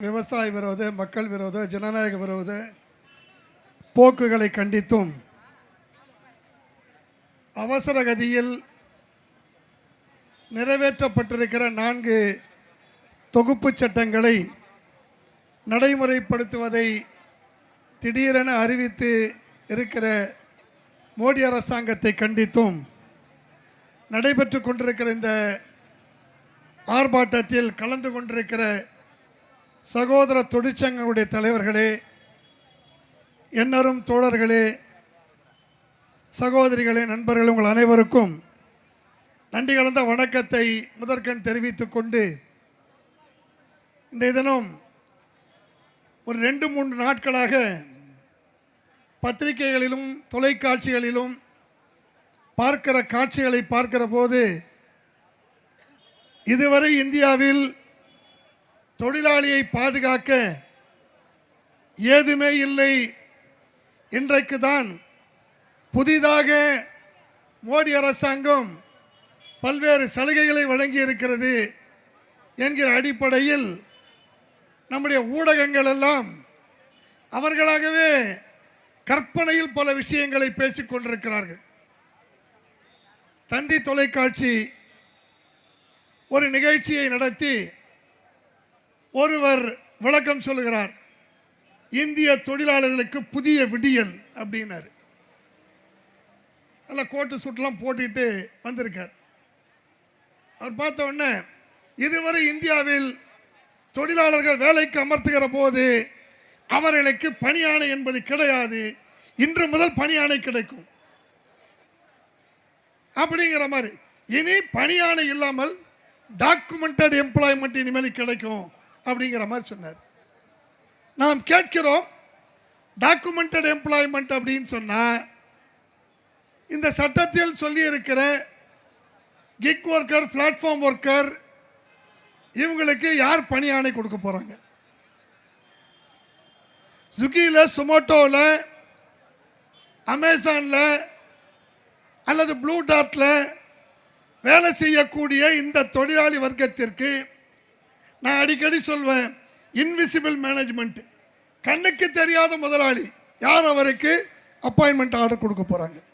விவசாய விரோத மக்கள் விரோத ஜனநாயக விரோத போக்குகளை கண்டித்தும் அவசர கதியில் நிறைவேற்றப்பட்டிருக்கிற நான்கு தொகுப்பு சட்டங்களை நடைமுறைப்படுத்துவதை திடீரென அறிவித்து இருக்கிற மோடி அரசாங்கத்தை கண்டித்தும் நடைபெற்று கொண்டிருக்கிற இந்த ஆர்ப்பாட்டத்தில் கலந்து கொண்டிருக்கிற சகோதர தொழிற்சங்கங்களுடைய தலைவர்களே எண்ணரும் தோழர்களே சகோதரிகளே நண்பர்களே உங்கள் அனைவருக்கும் நன்றி கலந்த வணக்கத்தை முதற்கண் தெரிவித்துக் கொண்டு இன்றைய தினம் ஒரு ரெண்டு மூன்று நாட்களாக பத்திரிகைகளிலும் தொலைக்காட்சிகளிலும் பார்க்கிற காட்சிகளை பார்க்கிற போது இதுவரை இந்தியாவில் தொழிலாளியை பாதுகாக்க ஏதுமே இல்லை. இன்றைக்கு தான் புதிதாக மோடி அரசாங்கம் பல்வேறு சலுகைகளை வழங்கி இருக்கிறது என்கிற அடிப்படையில் நம்முடைய ஊடகங்கள் எல்லாம் அவர்களாகவே கற்பனையில் பல விஷயங்களை பேசிக் கொண்டிருக்கிறார்கள். தந்தி தொலைக்காட்சி ஒரு நிகழ்ச்சியை நடத்தி ஒருவர் விளக்கம் சொல்லுகிறார் இந்திய தொழிலாளர்களுக்கு புதிய விடியல் அப்படின்னாரு. நல்ல கோட்டு சூட்டெல்லாம் போட்டுக்கிட்டு வந்திருக்கார். அவர் பார்த்த உடனே இதுவரை இந்தியாவில் தொழிலாளர்கள் வேலைக்கு அமர்த்துகிற போது அவர்களுக்கு பணியாணை என்பது கிடையாது. இன்று முதல் பணியாணை கிடைக்கும். அப்படிங்கிற மாதிரி இனி பணியாணை இல்லாமல் டாக்குமெண்டட் எம்ப்ளாய்மெண்ட் இனிமேல் கிடைக்கும். அப்படிங்கிற மாதிரி சொன்னார். நாம் கேட்கிறோம் டாக்குமெண்டட் எம்ப்ளாய்மெண்ட் அப்படின்னு சொன்னால் இந்த சட்டத்தில் சொல்லியிருக்கிற கிக் ஒர்க்கர் பிளாட்ஃபார்ம் ஒர்க்கர் இவங்களுக்கு யார் பணியாணை கொடுக்க போகிறாங்க ஸ்விக்கியில் சுமோட்டோவில் அமேசானில் அல்லது ப்ளூ டாட்டில் வேலை செய்யக்கூடிய இந்த தொழிலாளி வர்க்கத்திற்கு நான் அடிக்கடி சொல்வேன் இன்விசிபிள் மேனேஜ்மெண்ட் கண்ணுக்கு தெரியாத முதலாளி. யார் அவருக்கு? அப்பாயின்மெண்ட் ஆர்டர் கொடுக்க போகிறாங்க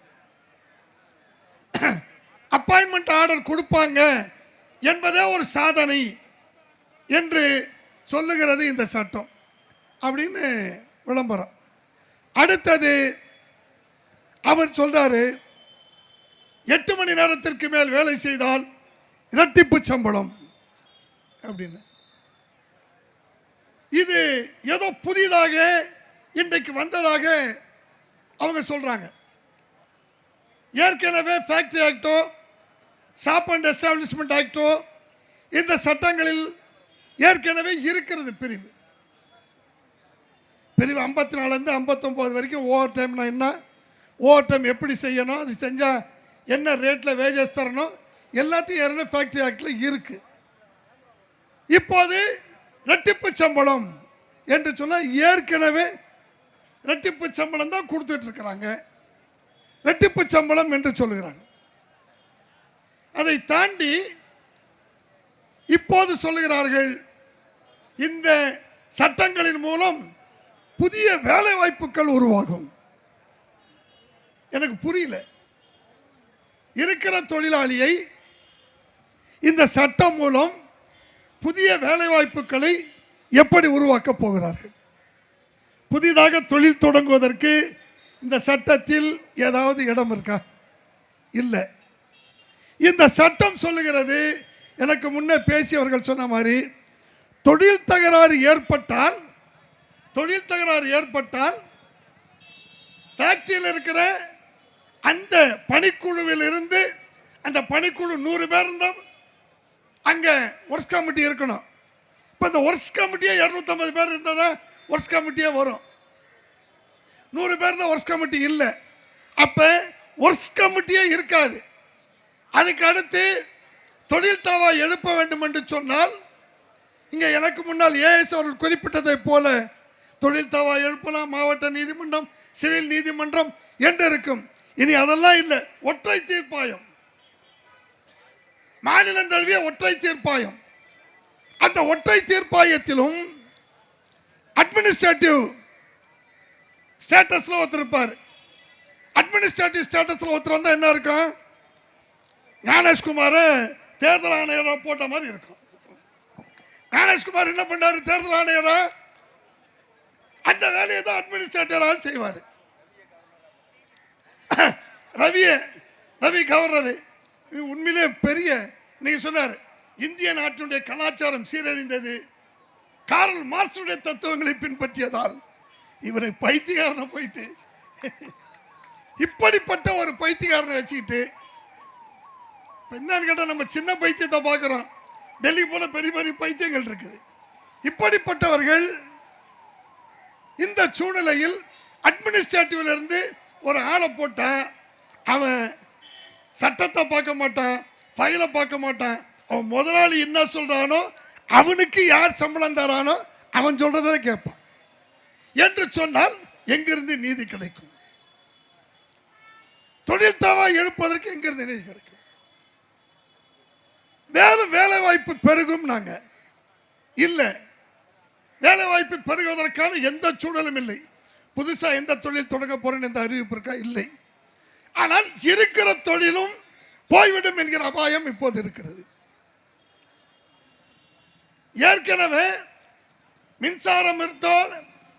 அப்பாயின்மெண்ட் ஆர்டர் கொடுப்பாங்க என்பதே ஒரு சாதனை என்று சொல்லுகிறது இந்த சட்டம். அப்படின்னு விளம்பரம். அடுத்தது அவர் சொல்றாரு எட்டு மணி நேரத்திற்கு மேல் வேலை செய்தால் இரட்டிப்பு சம்பளம். அப்படின்னு. இது ஏதோ புதிதாக இன்றைக்கு வந்ததாக அவங்க சொல்கிறாங்க ஏற்கனவே ஃபேக்டரி ஆக்டோ ஷாப் அண்ட் எஸ்டாப்ளிஷ்மெண்ட் ஆக்டோ இந்த சட்டங்களில் ஏற்கனவே இருக்கிறது பிரிவு. பிரிவு ஐம்பத்தி நாலுலேருந்து ஐம்பத்தொம்போது வரைக்கும் ஓவர் டைம்னா என்ன? ஓவர் டைம் எப்படி செய்யணும்? அது செஞ்சால் என்ன ரேட்டில் வேஜஸ் தரணும்? எல்லாத்தையும் ஏற்கனவே ஃபேக்ட்ரி ஆக்டில் இருக்குது இப்போது ரெட்டிப்பு சம்பளம் என்று சொன்னால் ஏற்கனவே ரெட்டிப்பு சம்பளம் தான் கொடுத்துட்டு இருக்கிறாங்க. ரெட்டிப்பு சம்பளம் என்று சொல்லுகிறாங்க அதை தாண்டி இப்போது சொல்லுகிறார்கள் இந்த சட்டங்களின் மூலம் புதிய வேலை வாய்ப்புகள் உருவாகும். எனக்கு புரியல. இருக்கிற தொழிலாளியை இந்த சட்டம் மூலம் புதிய வேலைவாய்ப்புகளை எப்படி உருவாக்கப் போகிறார்கள்? புதிதாக தொழில் தொடங்குவதற்கு இந்த சட்டத்தில் ஏதாவது இடம் இருக்கா? இல்லை. இந்த சட்டம் சொல்லுகிறது எனக்கு முன்னே பேசியவர்கள் சொன்ன மாதிரி தொழில் தகராறு ஏற்பட்டால் தொழில் தகராறு ஏற்பட்டால் ஃபேக்டரியில் இருக்கிற அந்த பணிக்குழுவில் இருந்து அந்த பணிக்குழு நூறு பேர் இருந்தால் அங்கே ஒர்க்ஸ் கமிட்டி இருக்கணும். இப்போ இந்த ஒர்க்ஸ் கமிட்டியே இரநூத்தம்பது பேர் இருந்தால் தான் ஒர்க்ஸ் கமிட்டியே வரும். நூறு பேர் தான் ஒர்க்ஸ் கமிட்டி இல்லை. அப்போ ஒர்க்ஸ் கமிட்டியே இருக்காது. அதுக்கு அடுத்து தொழில் தாவா எழுப்ப வேண்டும் என்று சொன்னால் இங்கே எனக்கு முன்னால் ஏஎஸ் அவர்கள் குறிப்பிட்டதை போல தொழில் தாவா எழுப்பலாம் மாவட்ட நீதிமன்றம் சிவில் நீதிமன்றம் என்று இருக்கும். இனி அதெல்லாம் இல்லை. ஒற்றை தீர்ப்பாயம். மாநிலம் தழுவிய ஒற்றை தீர்ப்பாயம். அந்த ஒற்றை தீர்ப்பாயத்திலும் அட்மினிஸ்ட்ரேட்டிவ் ஸ்டேட்டஸில் ஒருத்தர் இருப்பார். அட்மினிஸ்ட்ரேட்டிவ் ஸ்டேட்டஸில் ஒருத்தர் வந்தால் என்ன இருக்கும்? ஞானேஷ்குமார் தேர்தல் ஆணையராக போட்ட மாதிரி இருக்கும். ஞானேஷ்குமார் என்ன பண்ணார்? தேர்தல் ஆணையரா அந்த வேலையை தான் அட்மினிஸ்ட்ரேட்டராக செய்வார். ரவியே ரவி கவர்னர். உண்மையிலே பெரிய நீங்க சொன்னார் இந்திய நாட்டினுடைய கலாச்சாரம் சீரழிந்தது. காரல் மார்க்சுடைய தத்துவங்களை பின்பற்றியதால் இவரை பைத்தியக்காரனை போயிட்டு இப்படிப்பட்ட ஒரு பைத்தியக்காரனை வச்சுக்கிட்டு என்னன்னு கேட்டால் நம்ம சின்ன பைத்தியத்தை பார்க்குறோம். டெல்லி போல பெரிய பெரிய பைத்தியங்கள் இருக்குது. இப்படிப்பட்டவர்கள் இந்த சூழ்நிலையில் அட்மினிஸ்ட்ரேட்டிவ்ல இருந்து ஒரு ஆளை போட்டால் அவன் சட்டத்தை பார்க்க மாட்டான் ஃபைலை பார்க்க மாட்டான். அவன் முதலாளி என்ன சொல்கிறானோ அவனுக்கு யார் சம்பளம் தரானோ அவன் சொல்கிறத கேட்பான். என்று சொன்னால் எங்கிருந்து நீதி கிடைக்கும்? தொழில் தாவா எழுப்பதற்கு எங்கிருந்து நீதி கிடைக்கும்? மேலும் வேலை வாய்ப்பு பெருகும் நாங்கள் இல்லை வேலை வாய்ப்பு பெருகுவதற்கான எந்த சூழலும் இல்லை. புதுசாக எந்த தொழில் தொடங்க போகிறேன்னு எந்த அறிவிப்பு இருக்கா? இல்லை. ஆனால் இருக்கிற தொழிலும் போய்விடும் என்கிற அபாயம் இப்போது இருக்கிறது. ஏற்கனவே மின்சாரம் இருந்தால்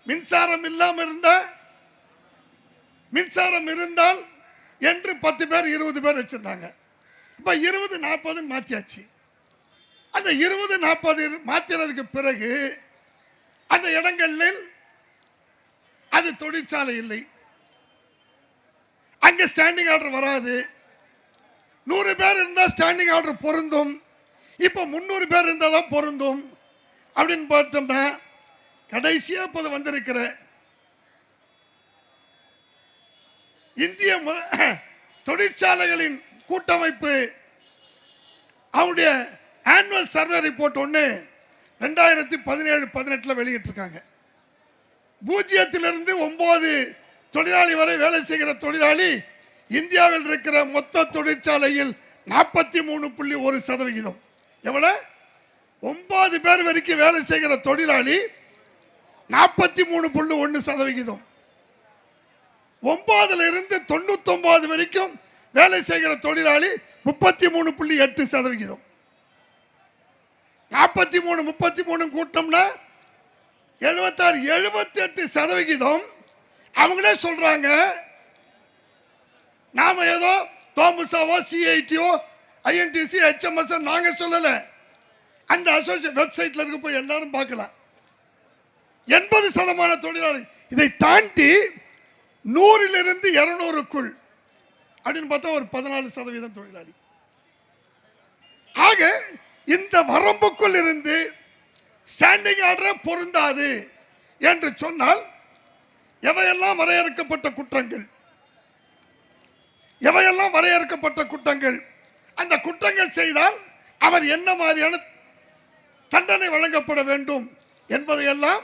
மின்சாரம் இல்லாமல் இருந்த மின்சாரம் இருந்தால் என்று பத்து பேர் இருபது பேர் வச்சிருந்தாங்க. இப்போ இருபது நாற்பது மாற்றியாச்சு அந்த இருபது நாற்பது மாற்றினதுக்கு பிறகு அந்த இடங்களில் அது தொழிற்சாலை இல்லை. அங்கே ஸ்டாண்டிங் ஆர்டர் வராது. நூறு பேர் இருந்தால் ஸ்டாண்டிங் ஆர்டர் பொருந்தும். இப்போ முந்நூறு பேர் இருந்தால் தான் பொருந்தும். அப்படின்னு பார்த்தோம்னா கடைசியாக இப்போது வந்திருக்கிற இந்திய தொழிற்சாலைகளின் கூட்டமைப்பு அவனுடைய ஆனுவல் சர்வே ரிப்போர்ட் ஒன்று ரெண்டாயிரத்தி பதினேழு பதினெட்டில் வெளியிட்டிருக்காங்க. பூஜ்ஜியத்திலிருந்து ஒம்பது தொழிலாளி வரை வேலை செய்கிற தொழிலாளி இந்தியாவில் இருக்கிற மொத்த தொழிற்சாலையில் நாற்பத்தி மூணு புள்ளி ஒரு சதவிகிதம். எவ்வளோ ஒன்பது பேர் வரைக்கும் வேலை செய்கிற தொழிலாளி நாற்பத்தி மூணு புள்ளி ஒன்று சதவிகிதம். ஒன்பதுல இருந்து தொண்ணூத்தொன்பது வரைக்கும் வேலை செய்கிற தொழிலாளி முப்பத்தி மூணு புள்ளி எட்டு சதவிகிதம். நாற்பத்தி மூணு முப்பத்தி மூணு கூட்டம்னா எழுபத்தாறு எழுபத்தி எட்டு சதவிகிதம். அவங்களே சொல்றாங்க நாம ஏதோ தோமுசாவோ சிஐடிஓ ஐஎன்டிசி ஹெச்எம்எஸ் நாங்க சொல்லல. அந்த அசோசியேட் வெப்சைட்ல இருக்க போய் எல்லாரும் பார்க்கலாம். எண்பது சதமான தொழிலாளி. இதை தாண்டி நூறிலிருந்து இருநூறுக்குள் அப்படின்னு பார்த்தா ஒரு பதினாலு சதவீதம் தொழிலாளி. ஆக இந்த வரம்புக்குள் இருந்து ஸ்டாண்டிங் ஆர்டர் பொருந்தாது என்று சொன்னால் எவையெல்லாம் வரையறுக்கப்பட்ட குற்றங்கள்? எவையெல்லாம் வரையறுக்கப்பட்ட குற்றங்கள்? அந்த குற்றங்கள் செய்தால் அவர் என்ன மாதிரியான தண்டனை வழங்கப்பட வேண்டும் என்பதையெல்லாம்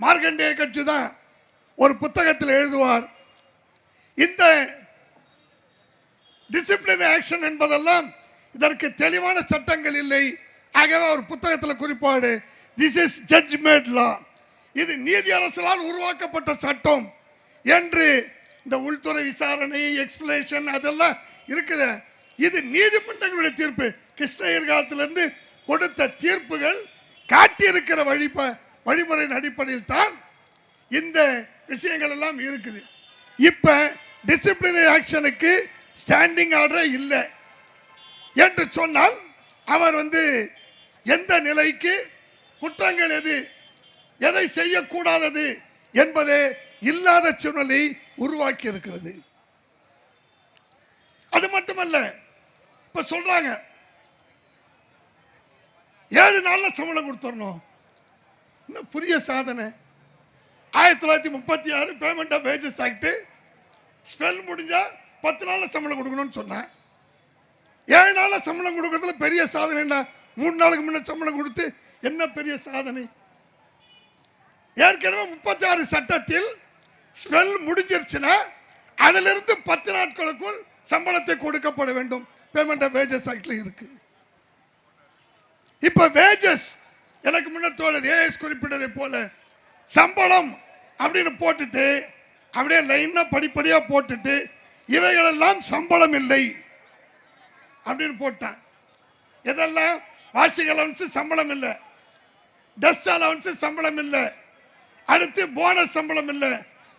மார்க்கண்டேய கட்சி தான் ஒரு புத்தகத்தில் எழுதுவார். இந்த டிசிப்ளின் ஆக்ஷன் என்பதெல்லாம் இதற்கு தெளிவான சட்டங்கள் இல்லை. ஆகவே ஒரு புத்தகத்தில் குறிப்பாடு திஸ் இஸ் ஜட்ஜ்மெண்ட் லா இது நீதி அரசலால் உருவாக்கப்பட்ட சட்டம் என்று இந்த உள்துறை விசாரணை எக்ஸ்பிளேஷன் அதெல்லாம் இருக்குது. இது நீதிமன்றங்களுடைய தீர்ப்பு. கிருஷ்ணகிரி காலத்திலிருந்து கொடுத்த தீர்ப்புகள் காட்டியிருக்கிற வழிப வழிமுறையின் அடிப்படையில் தான் இந்த விஷயங்கள் எல்லாம் இருக்குது. இப்போ டிசிப்ளினரி ஆக்ஷனுக்கு ஸ்டாண்டிங் ஆர்டர் இல்லை. என்று சொன்னால் அவர் வந்து எந்த நிலைக்கு குற்றங்கள் எது எதை செய்யக்கூடாதது என்பது இல்லாத சூழ்நிலை உருவாக்கி இருக்கிறது அது மட்டுமல்ல இப்ப சொல்றாங்க ஏழு நாள்ல சம்பளம் கொடுத்துடணும். இன்னும் புதிய சாதனை? ஆயிரத்தி தொள்ளாயிரத்தி முப்பத்தி ஆறு payment of wages act spell முடிஞ்சா பத்து நாள்ல சம்பளம் கொடுக்கணும்னு சொன்னேன். ஏழு நாள்ல சம்பளம் கொடுக்கறதுல பெரிய சாதனை என்ன? மூணு நாளுக்கு முன்ன சம்பளம் கொடுத்து என்ன பெரிய சாதனை? ஏற்கனவே முப்பத்தி ஆறு சட்டத்தில் ஸ்மெல் முடிஞ்சிருச்சுன்னா அதிலிருந்து பத்து நாட்களுக்குள் சம்பளத்தை கொடுக்கப்பட வேண்டும். பேமெண்ட் ஆஃப் வேஜஸ் ஆக்டில் இருக்கு. இப்போ வேஜஸ் எனக்கு முன்னர் தோழர் ஏஎஸ் குறிப்பிட்டதை போல சம்பளம் அப்படின்னு போட்டுட்டு அப்படியே லைனாக படிப்படியாக போட்டுட்டு இவைகளெல்லாம் சம்பளம் இல்லை அப்படின்னு போட்டான். இதெல்லாம் வாஷிங் அலவன்ஸு சம்பளம் இல்லை. டஸ்ட் அலவன்ஸு சம்பளம் இல்லை. அடுத்து போனஸ் சம்பளம் இல்லை.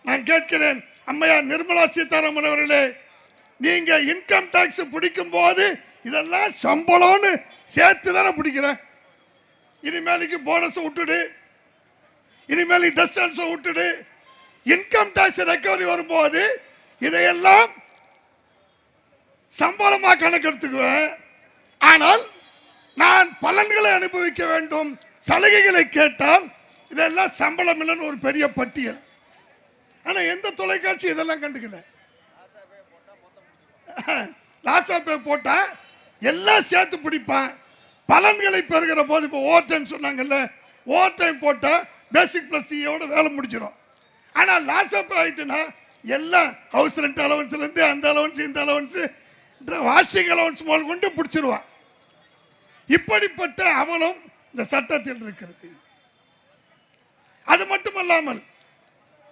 நான் கேட்கிறேன் அம்மையார் நிர்மலா சீதாராமன் அவர்களே நீங்க இன்கம் டாக்ஸ் பிடிக்கும் போது இதெல்லாம் சம்பளம்னு சேர்த்து தானே பிடிக்கிறேன். இனிமேலுக்கு போனஸ் விட்டுடு. இனிமேல் டஸ்டன்ஸ் விட்டுடு. இன்கம் டாக்ஸ் ரெக்கவரி வரும்போது இதையெல்லாம் சம்பளமா கணக்கெடுத்துக்குவேன். ஆனால் நான் பலன்களை அனுபவிக்க வேண்டும். சலுகைகளை கேட்டால் இதெல்லாம் சம்பளம் இல்லைன்னு ஒரு பெரிய பட்டியல். ஆனால் எந்த தொலைக்காட்சி இதெல்லாம் கண்டுக்கல? லாசா பே போட்டால் எல்லாம் சேர்த்து பிடிப்பான். பலன்களை பெறுகிற போது இப்போ ஓவர் டைம் சொன்னாங்கல்ல ஓவர் டைம் போட்டால் பேசிக் ப்ளஸ் சியோட வேலை முடிச்சிடும் ஆனால் லாஸ் ஆஃப் ஆயிட்டுனா எல்லாம் ஹவுஸ் ரெண்ட் அலவன்ஸ்லேருந்து அந்த அலவன்ஸ் இந்த அலவன்ஸு வாஷிங் அலவன்ஸ் முதல் கொண்டு பிடிச்சிருவான். இப்படிப்பட்ட அமலும் இந்த சட்டத்தில் இருக்கிறது. அது மட்டுமல்லாமல்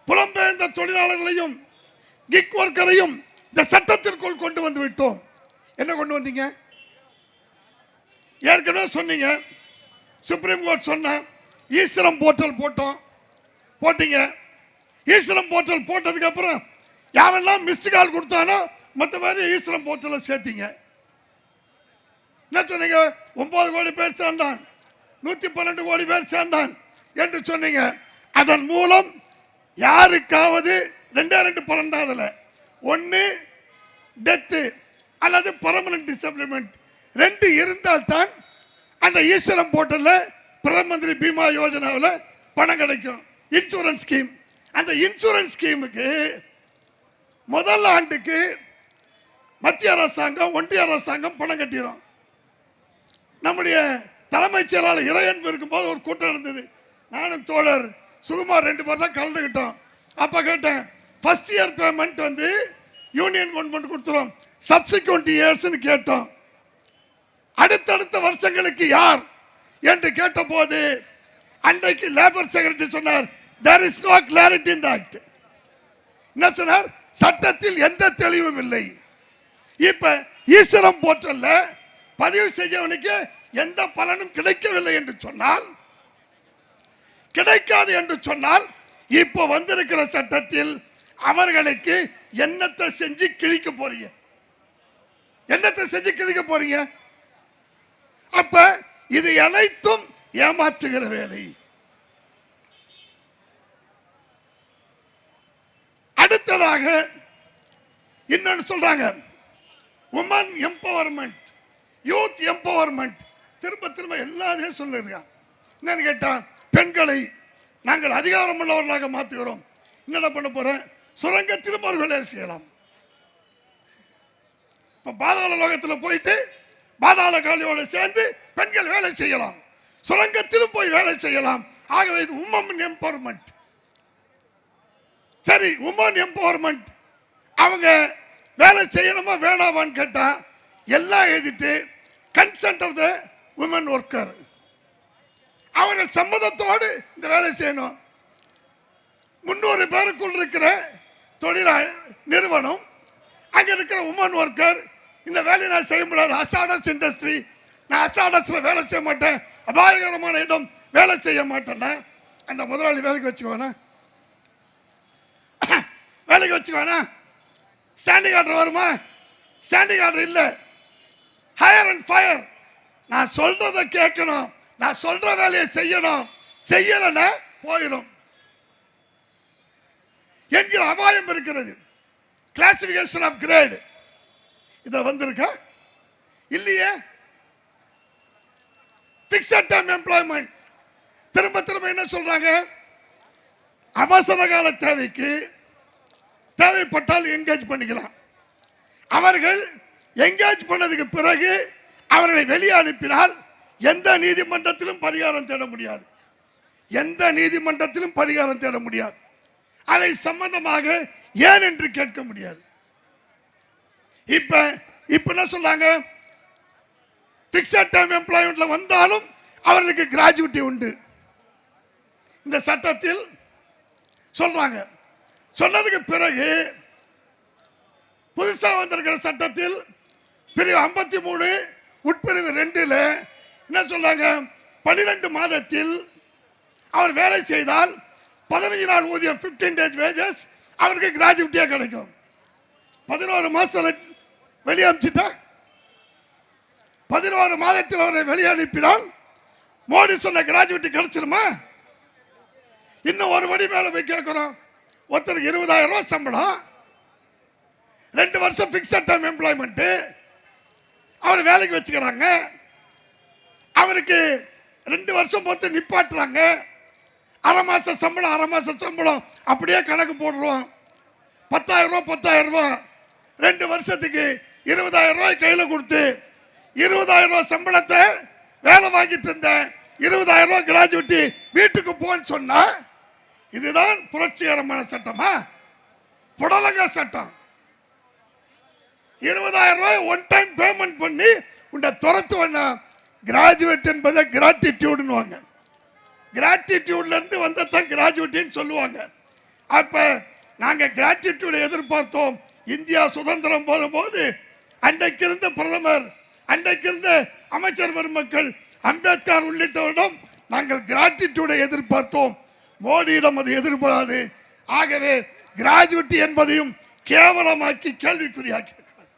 புலம்பெயர்ந்த தொழிலாளர்களையும் கிக் ஒர்க்கரையும் இந்த சட்டத்திற்குள் கொண்டு வந்து விட்டோம். என்ன கொண்டு வந்தீங்க? ஏற்கனவே சொன்னீங்க. சுப்ரீம் கோர்ட் சொன்ன ஈஸ்வரம் போர்ட்டல் போட்டோம். போட்டீங்க. ஈஸ்வரம் போர்ட்டல் போட்டதுக்கப்புறம் யாரெல்லாம் மிஸ்டு கால் கொடுத்தானோ மற்ற மாதிரி ஈஸ்வரம் போர்ட்டலில் சேர்த்தீங்க. என்ன சொன்னீங்க? ஒன்பது கோடி பேர் சேர்ந்தான். நூற்றி பன்னெண்டு கோடி பேர் சேர்ந்தான். என்று சொன்னீங்க. அதன் மூலம் யாருக்காவது ரெண்டே ரெண்டு பலன் தான் அதில். ஒன்று டெத்து அல்லது பர்மனன்ட் டிசபிளிமெண்ட் ரெண்டு இருந்தால் தான் அந்த ஈஸ்வரம் போர்ட்டலில் பிரதம மந்திரி பீமா யோஜனாவில் பணம் கிடைக்கும். இன்சூரன்ஸ் ஸ்கீம் அந்த இன்சூரன்ஸ் ஸ்கீமுக்கு முதல் ஆண்டுக்கு மத்திய அரசாங்கம் ஒன்றிய அரசாங்கம் பணம் கட்டிடும் நம்முடைய தலைமைச் செயலாளர் இறையன்பு இருக்கும்போது ஒரு கூட்டம் நடந்தது. நானும் தோழர் சுகுமார் ரெண்டு பேர் தான் கலந்துக்கிட்டோம் அப்போ கேட்டேன் ஃபர்ஸ்ட் இயர் பேமெண்ட் வந்து யூனியன் கவர்மெண்ட் கொடுத்துரும். சப்சிக்வெண்ட் இயர்ஸ்னு கேட்டோம். அடுத்தடுத்த வருஷங்களுக்கு யார் என்று கேட்டபோது அன்றைக்கு லேபர் செக்ரட்டரி சொன்னார் there is no clarity in act என்ன சொன்னார்? சட்டத்தில் எந்த தெளிவும் இல்லை. இப்ப ஈஸ்வரம் போர்ட்டல்ல பதிவு செய்யவனுக்கு எந்த பலனும் கிடைக்கவில்லை என்று சொன்னால் கிடைக்காது என்று சொன்னால் இப்போ வந்திருக்கிற சட்டத்தில் அவர்களுக்கு என்னத்தை செஞ்சு கிழிக்க போறீங்க? என்னத்தை செஞ்சு கிழிக்க போறீங்க? அப்ப இது அனைத்தும் ஏமாற்றுகிற வேலை. அடுத்ததாக இன்னொன்னு சொல்றாங்க உமன் எம்பவர்மெண்ட் யூத் எம்பவர்மெண்ட் திரும்ப திரும்ப எல்லாத்தையும் சொல்லிருக்கான். என்னன்னு கேட்டா பெண்களை நாங்கள் அதிகாரம் உள்ளவர்களாக மாற்றுகிறோம் என்ன பண்ண போகிறேன் சுரங்கத்திலும் ஒரு வேலையை செய்யலாம். இப்போ பாதாள லோகத்தில் போயிட்டு பாதாள காலியோடு சேர்ந்து பெண்கள் வேலை செய்யலாம். சுரங்கத்திலும் போய் வேலை செய்யலாம். ஆகவே இது உமன் எம்பவர்மெண்ட் சரி உமன் எம்பவர்மெண்ட் அவங்க வேலை செய்யணுமா வேணாமான்னு கேட்டால் எல்லாம் எழுதிட்டு consent of the woman worker அவர்கள் சம்மதத்தோடு இந்த வேலை செய்யணும். முன்னூறு பேருக்குள் இருக்கிற தொழிலாளி நிறுவனம் அங்கே இருக்கிற உமன் ஒர்க்கர் இந்த வேலையை நான் செய்ய முடியாது. அசாடஸ் இண்டஸ்ட்ரி நான் அசாடஸில் வேலை செய்ய மாட்டேன். அபாயகரமான இடம் வேலை செய்ய மாட்டேன்னா அந்த முதலாளி வேலைக்கு வச்சுக்கோண்ணா வேலைக்கு வச்சுக்கோண்ணா ஸ்டாண்டிங் ஆர்டர் வருமா? ஸ்டாண்டிங் ஆர்டர் இல்லை. ஹையர் அண்ட் ஃபயர் நான் சொல்கிறத கேட்கணும். நான் சொல்ற வேலையை செய்யணும். செய்யலைன்னா போயிடும். என்கிற அபாயம் இருக்கிறது. கிளாசிபிகேஷன் ஆஃப் கிரேடு இத வந்திருக்கா? இல்லையே? பிக்சட் டைம் எம்ப்ளாய்மெண்ட் திரும்ப திரும்ப என்ன சொல்றாங்க? அவசர கால தேவைக்கு தேவைப்பட்டால் என்கேஜ் பண்ணிக்கலாம். அவர்கள் என்கேஜ் பண்ணதுக்கு பிறகு அவர்களை வெளியே அனுப்பினால் எந்த நீதிமன்றத்திலும் பரிகாரம் தேட முடியாது. எந்த நீதிமன்றத்திலும் பரிகாரம் தேட முடியாது. அதை சம்பந்தமாக ஏன் என்று கேட்க முடியாது. இப்ப இப்ப என்ன சொல்றாங்க பிக்சட் டைம் எம்ப்ளாய்மெண்ட்ல வந்தாலும் அவர்களுக்கு கிராஜுவிட்டி உண்டு. இந்த சட்டத்தில் சொல்றாங்க. சொன்னதுக்கு பிறகு புதுசாக வந்திருக்கிற சட்டத்தில் பிரிவு ஐம்பத்தி மூணு உட்பிரிவு ரெண்டில் என்ன சொல்றாங்க? பன்னிரெண்டு மாதத்தில் அவர் வேலை செய்தால் பதினஞ்சு நாள் ஊதியம் 15 டேஸ் வேஜஸ் அவருக்கு கிராஜுவிட்டியாக கிடைக்கும். பதினோரு மாதத்தில் வெளியே அனுப்பிச்சிட்டா? பதினோரு மாதத்தில் அவரை வெளியே அனுப்பினால் மோடி சொன்ன கிராஜுவிட்டி கிடைச்சிருமா? இன்னும் ஒரு படி மேலே போய் கேட்குறோம். ஒருத்தருக்கு இருபதாயிரம் ரூபா சம்பளம். ரெண்டு வருஷம் ஃபிக்ஸட் டைம் எம்ப்ளாய்மெண்ட்டு அவர் வேலைக்கு வச்சுக்கிறாங்க. அவருக்கு ரெண்டு வருஷம் பொறுத்து நிப்பாட்டுறாங்க. அரை மாத சம்பளம் அரை மாத சம்பளம். அப்படியே கணக்கு போடுறோம். பத்தாயிரம் ரூபாய் பத்தாயிரம் ரெண்டு வருஷத்துக்கு இருபதாயிரம் ரூபாய் கையில் கொடுத்து இருபதாயிரம் ரூபாய் சம்பளத்தை வேலை வாங்கிட்டு இருந்தேன் இருபதாயிரம் ரூபாய் கிராஜுவிட்டி வீட்டுக்கு போன்னு சொன்னால் இதுதான் புரட்சிகரமான சட்டமா? புடலங்க சட்டம். இருபதாயிரம் ரூபாய் ஒன் டைம் பேமெண்ட் பண்ணி உன்னை துரத்து வேணா கிராஜுவேட் என்பதை கிராட்டிடியூடுன்னு கிராட்டிடியூட்லேருந்து இருந்து வந்ததான் கிராஜுவேட்டின்னு சொல்லுவாங்க. அப்போ நாங்கள் கிராட்டிடியூடை எதிர்பார்த்தோம். இந்தியா சுதந்திரம் போகும்போது போது அன்றைக்கு இருந்த பிரதமர் அன்றைக்கு இருந்த அமைச்சர் பெருமக்கள் அம்பேத்கர் உள்ளிட்டவரிடம் நாங்கள் கிராட்டிடியூடை எதிர்பார்த்தோம். மோடியிடம் அது எதிர்பாராது. ஆகவே கிராஜுவிட்டி என்பதையும் கேவலமாக்கி கேள்விக்குறியாக்கி இருக்கிறார்.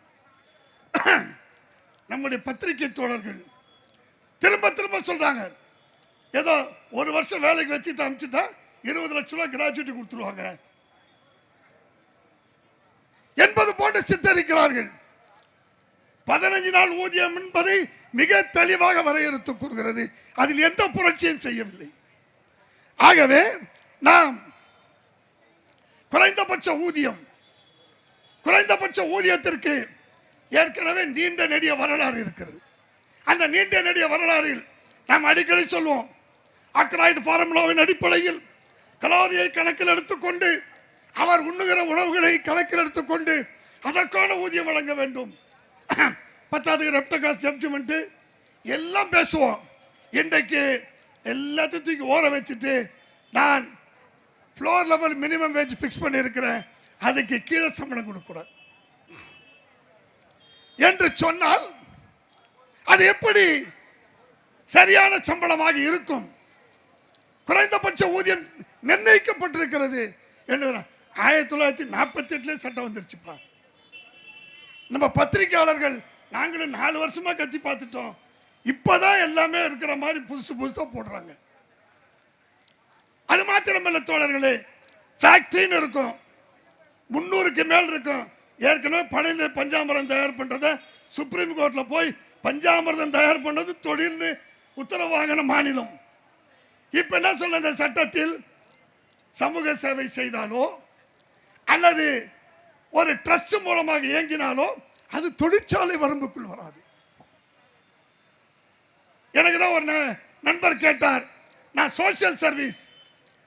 நம்முடைய பத்திரிகை தோழர்கள் திரும்ப திரும்ப சொல்கிறாங்க ஏதோ ஒரு வருஷம் வேலைக்கு வச்சுட்டு அனுப்பிச்சுட்டா இருபது லட்ச ரூபா கிராஜுவேட்டி கொடுத்துருவாங்க. என்பது போட்டு சித்தரிக்கிறார்கள். பதினஞ்சு நாள் ஊதியம் என்பதை மிக தெளிவாக வரையறுத்து கூறுகிறது. அதில் எந்த புரட்சியும் செய்யவில்லை. ஆகவே நாம் குறைந்தபட்ச ஊதியம் குறைந்தபட்ச ஊதியத்திற்கு ஏற்கனவே நீண்ட நெடிய வரலாறு இருக்கிறது. அந்த நீண்ட நெடிய வரலாறில் நாம் அடிக்கடி சொல்லுவோம் அக்ராய்டு ஃபார்முலாவின் அடிப்படையில் கலோரியை கணக்கில் எடுத்துக்கொண்டு அவர் உண்ணுகிற உணவுகளை கணக்கில் எடுத்துக்கொண்டு அதற்கான ஊதியம் வழங்க வேண்டும். பத்தாவது ரெப்டகாஸ் ஜட்ஜ்மெண்ட்டு எல்லாம் பேசுவோம். இன்றைக்கு எல்லாத்தையும் தூக்கி ஓர வச்சுட்டு நான் floor level minimum wage fix பண்ணியிருக்கிறேன். அதுக்கு கீழே சம்பளம் கொடுக்கக்கூடாது. என்று சொன்னால் அது எப்படி சரியான சம்பளமாக இருக்கும்? குறைந்தபட்ச ஊதியம் நிர்ணயிக்கப்பட்டிருக்கிறது என்று ஆயிரத்தி தொள்ளாயிரத்தி நாற்பத்தி எட்டுல சட்டம் வந்துருச்சுப்பா. நம்ம பத்திரிகையாளர்கள் நாங்களும் நாலு வருஷமா கத்தி பார்த்துட்டோம். இப்பதான் எல்லாமே இருக்கிற மாதிரி புதுசு புதுசாக போடுறாங்க. அது மாத்திரமல்ல தோழர்களே ஃபேக்ட்ரின்னு இருக்கும். முந்நூறுக்கு மேல் இருக்கும். ஏற்கனவே பனையில பஞ்சாமரம் தயார் பண்ணுறத சுப்ரீம் கோர்ட்டில் போய் பஞ்சாமிர்தம் தயார் பண்ணது தொழில்னு உத்தரவு வாங்கின மாநிலம். இப்ப என்ன சொல்ல இந்த சட்டத்தில் சமூக சேவை செய்தாலோ அல்லது ஒரு ட்ரஸ்ட் மூலமாக இயங்கினாலோ அது தொழிற்சாலை வரம்புக்குள் வராது. எனக்கு தான் ஒரு நண்பர் கேட்டார் நான் சோஷியல் சர்வீஸ்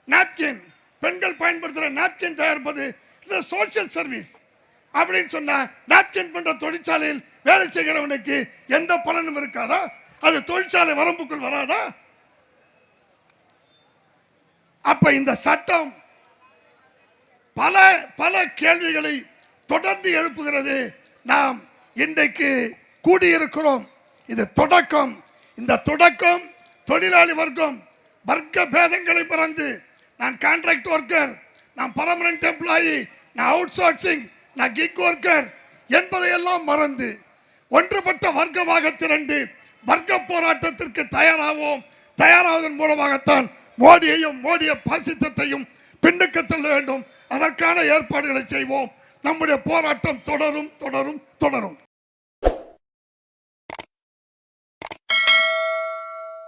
நாப்கின் பெண்கள் பயன்படுத்துகிற நாப்கின் தயாரிப்பது இது சோஷியல் சர்வீஸ் அப்படின்னு சொன்னால் நாப்கின் பண்ணுற தொழிற்சாலையில் வேலை செய்கிறவனுக்கு எந்த பலனும் இருக்காதா? அது தொழிற்சாலை வரம்புக்குள் வராதா? அப்ப இந்த சட்டம் பல பல கேள்விகளை தொடர்ந்து எழுப்புகிறது நாம் இன்றைக்கு கூடியிருக்கிறோம். இது தொடக்கம். இந்த தொடக்கம் தொழிலாளி வர்க்கம் வர்க்க பேதங்களை பிறந்து நான் கான்ட்ராக்ட் ஒர்க்கர் நான் பர்மனன்ட் எம்ப்ளாயி நான் அவுட் சோர்சிங் நான் கிக் ஒர்க்கர் என்பதையெல்லாம் மறந்து ஒன்றுபட்ட வர்க்கமாக திரண்டு வர்க்க போராட்டத்திற்கு தயாராவோம். தயாராவதன் மூலமாகத்தான் மோடியையும் மோடிய பாசித்தத்தையும் பின்னுக்கு தள்ள வேண்டும். அதற்கான ஏற்பாடுகளை செய்வோம். நம்முடைய போராட்டம் தொடரும் தொடரும் தொடரும்.